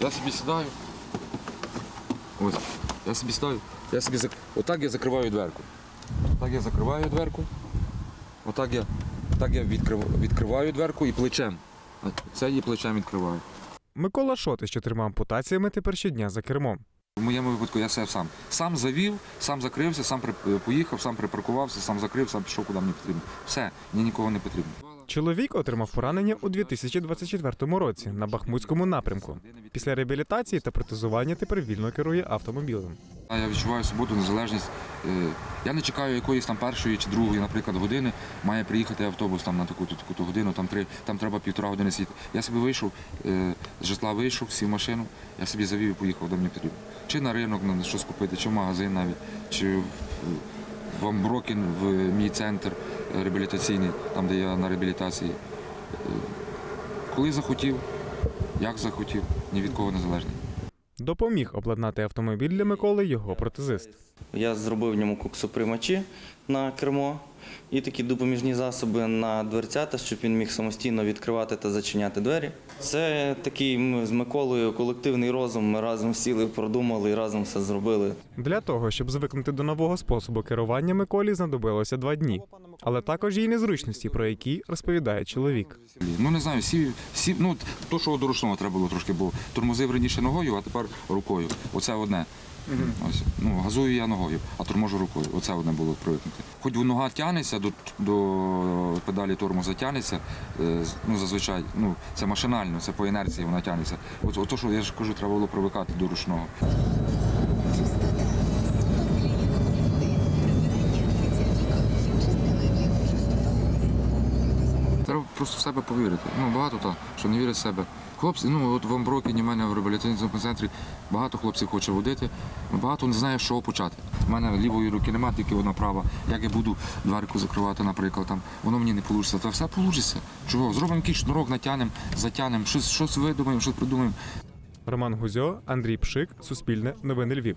Я собі сідаю. Ось, я собі сідаю. Я собі зак... Отак я закриваю дверку. Так я закриваю дверку. Отак я, так я відкрив... відкриваю дверку і плечем. Це її плечем відкриваю. Микола Шоти з чотирма ампутаціями тепер щодня за кермом. В моєму випадку я все сам. Сам завів, сам закрився, сам при- поїхав, сам припаркувався, сам закрив, сам пішов, куди мені потрібно. Все, мені нікого не потрібно. Чоловік отримав поранення у 2024 році на Бахмутському напрямку. Після реабілітації та протезування тепер вільно керує автомобілем. Я відчуваю свободу, незалежність. Е, Я не чекаю якоїсь там першої чи другої, наприклад, години. Має приїхати автобус там на таку-то таку годину, там три, там треба півтора години сидіти. Я собі вийшов, е, з житла вийшов, сів машину, я собі завів і поїхав, де мені потрібно. Чи на ринок на щось купити, чи в магазин навіть, чи в, в Амброкін, в мій центр реабілітаційний, там де я на реабілітації. Е, Коли захотів, як захотів, ні від кого не залежний. Допоміг обладнати автомобіль для Миколи його протезист. Я зробив в ньому куксоприймачі на кермо і такі допоміжні засоби на дверцята, щоб він міг самостійно відкривати та зачиняти двері. Це такий ми з Миколою колективний розум. Ми разом сіли, продумали і разом все зробили. Для того, щоб звикнути до нового способу керування Миколі, знадобилося два дні, але також є й незручності, про які розповідає чоловік. Ну не знаю, сів, сів, ну то, що до ручного треба було трошки, бо тормозив раніше ногою, а тепер рукою. Оце одне. Ось. Ну, газую я ногою, а торможу рукою. Оце одне було привикнути. Хоч нога тягнеться до, до педалі тормоза тягнеться, е, ну зазвичай, ну це машинально, це по інерції вона тягнеться. От, ото, що я ж кажу, треба було привикати до ручного. Треба просто в себе повірити. Ну, багато так, що не вірять в себе. Хлопці, ну от в Амброкіні, в мене в реабілітаційному центрі багато хлопців хоче водити, багато не знає, з чого почати. У мене лівої руки немає, тільки одна права. Як я буду дверку закривати, наприклад, там, воно мені не вийде. Та все вийде. Чого? Зробимо якийсь шнурок, натягнемо, затягнемо, щось, щось видумаємо, щось придумаємо. Роман Гузьо, Андрій Пшик, Суспільне, Новини Львів.